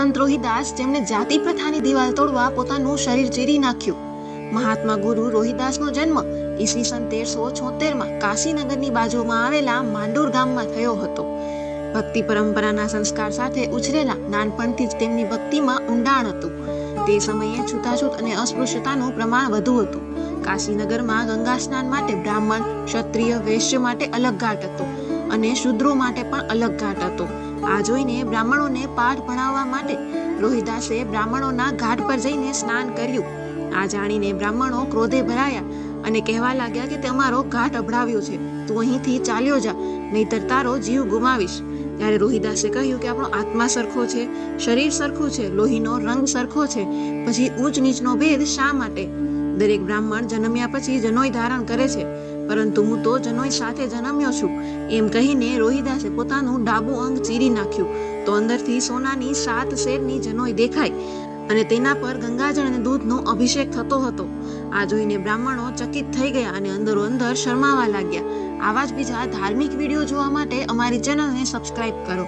સંત રોહિદાસ જેમણે જાતિ પ્રથાની દિવાલ તોડવા પોતાનું શરીર ચીરી નાખ્યું. મહાત્મા ગુરુ રોહિદાસનો જન્મ ઈસવીસન તેરસો છોતેરમાં કાશીનગરની બાજુમાં આવેલા માંડોર ગામમાં થયો હતો. ભક્તિ પરંપરાના સંસ્કાર સાથે ઉછરેલા નાનપણથી જ તેમની ભક્તિમાં ઊંડાણ હતું. તે સમયે છૂતાછૂત અને અસ્પૃશ્યતાનું પ્રમાણ વધુ હતું. કાશીનગરમાં ગંગા સ્નાન માટે બ્રાહ્મણ, ક્ષત્રિય, વૈશ્ય માટે અલગ ઘાટ હતો અને શુદ્રો માટે પણ અલગ ઘાટ હતો. આ જોઈને બ્રાહ્મણોને પાઠ ભણાવવા માટે રોહિદાસે બ્રાહ્મણોના ઘાટ પર જઈને સ્નાન કર્યું. આ જાણીને બ્રાહ્મણો ક્રોધે ભરાયા અને કહેવા લાગ્યા કે તમારો ઘાટ અભડાવ્યો છે. તું અહીંથી ચાલ્યો જા, નહીતર તારો જીવ ગુમાવીશ. ત્યારે રોહિદાસે કહ્યું કે આપણો આત્મા સરખો છે, શરીર સરખું છે, લોહીનો રંગ સરખો છે. પછી ઊંચ નીચનો ભેદ શા માટે? દરેક બ્રાહ્મણ જન્મ્યા પછી જનોય ધારણ કરે છે. પરંતુ હું તો જનોય સાથે જન્મ્યો છું. એમ કહીને રોહિદાસે પોતાનું ડાબું અંગ ચીરી નાખ્યું. તો અંદરથી સોનાની સાત શેરની જનોય દેખાય અને તેના પર ગંગાજળ અને દૂધનો અભિષેક થતો હતો. આ જોઈને બ્રાહ્મણો ચકિત થઈ ગયા અને અંદરો અંદર શરમાવા લાગ્યા. આવા જ બીજા ધાર્મિક વીડિયો જોવા માટે અમારી ચેનલને સબસ્ક્રાઇબ કરો.